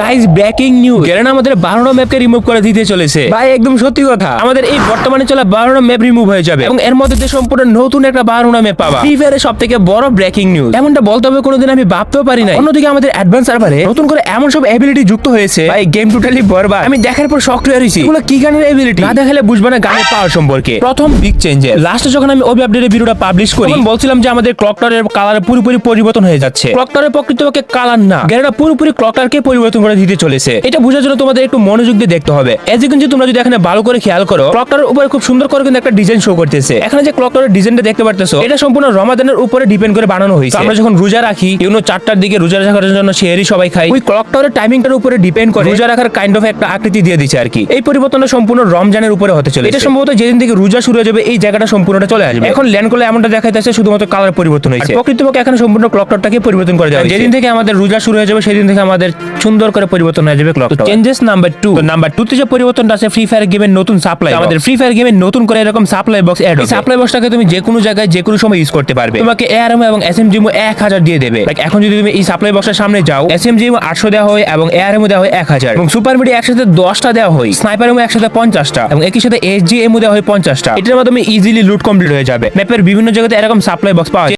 Guys breaking news Garena আমাদের বারোটা ম্যাপকে remove করে দিতে চলেছে। ভাই একদম সত্যি কথা। আমাদের এই বর্তমানে চলা বারোটা ম্যাপ রিমুভ হয়ে যাবে। এবং এর মধ্যে সম্পূর্ণ নতুন একটা বারোটা ম্যাপ পাবা। ফ্রি ফায়ারের সব থেকে বড় ব্রেকিং নিউজ এমনটা বলতে হবে কোনোদিন আমি ভাবতেও পারি না অন্যদিকে আমাদের অ্যাডভান্স সার্ভারে নতুন করে এমন সব এবিলিটি যুক্ত হয়েছে। ভাই গেম টোটালি বরবাদ। আমি দেখার পর শক হয়ে রয়েছি। এগুলো কি গানের এবিলিটি না দেখালে বুঝবে না গানের পাওয়ার সম্পর্কে। প্রথম বিগ চেঞ্জের লাস্টে যখন আমি ওবি আপডেটের ভিডিওটা পাবলিশ করি তখন বলছিলাম যে আমাদের ক্লকটারের কালার পুরোপুরি পরিবর্তন হয়ে যাচ্ছে। ক্লকটারের প্রকৃতপক্ষে কালার না। গ্যারেটা পুরোপুরি ক্লকটারকে পরিবর্তন করে দিতে চলেছে। এটা বোঝার জন্য তোমাদের একটু মনোযোগ দিয়ে দেখতে হবে। এজ কিন্তু তোমরা যদি এখানে ভালো করে খেয়াল করো ক্লকটারের উপরে খুব সুন্দর করে কিন্তু একটা ডিজাইন শো করতেছে। এখানে যে ক্লকটারের ডিজাইনটা দেখতে পারতেছো এটা সম্পূর্ণ রমাদানের উপরে ডিপেন্ড করে বানানো হয়েছে। আমরা যখন রোজা রাখি ইউনো চারটার দিকে রোজা রাখার জন্য শেয়ারই সবাই খাই। ওই ক্লকটারের টাইমিংটার উপরে ডিপেন্ড করে রোজা রাখার কাইন্ড অফ একটা আকৃতি দিয়ে দিচ্ছে আর কি। এই পরিবর্তনটা সম্পূর্ণ রমজানের উপরে হতে চলে এটা সম্ভবত যেদিন থেকে রোজা শুরু হয়ে যাবে এই জায়গাটা সম্পূর্ণটা চলে আসবে। এখন ল্যান্ড করলে এমনটা দেখা যাচ্ছে শুধুমাত্র কালার পরিবর্তন হয়েছে। প্রকৃতপক্ষে এখানে সম্পূর্ণ ক্লকটারটাকে পরিবর্তন করে দেওয়া হয়েছে। যেদিন থেকে আমাদের রোজা শুরু হয়ে যাবে সেদিন থেকে আমাদের সুন্দর করে পরিবর্তন হয়ে যাবে clock changes number two number two তে যে পরিবর্তনটা আছে ফ্রি ফায়ার গেমের নতুন সাপ্লাই আমাদের ফ্রি ফায়ার গেমের নতুন করে এরকম সাপ্লাই বক্স অ্যাড সাপ্লাই বক্সটাকে তুমি যে কোনো জায়গায় যে কোনো সময় ইউজ করতে পারবে। তোমাকে এআরএম এবং এসএমজিমো এক হাজার দিয়ে দেবে। Like এখন যদি তুমি এই সাপ্লাই বক্সের সামনে যাও এসএমজিমো আটশো দেওয়া হয় এবং এআরএম দেওয়া হয় এক হাজার। এবং সুপার মিডি একসাথে দশটা দেওয়া হয়। স্নাইপার এমো একসাথে পঞ্চাশটা। এবং একই সাথে এসজি এমও দেওয়া হয় পঞ্চাশটা। এটার মাধ্যমে ইজিলি লুট কমপ্লিট হয়ে যাবে। ম্যাপের বিভিন্ন জায়গাতে এরকম সাপ্লাই বক্স পাওয়া যায়।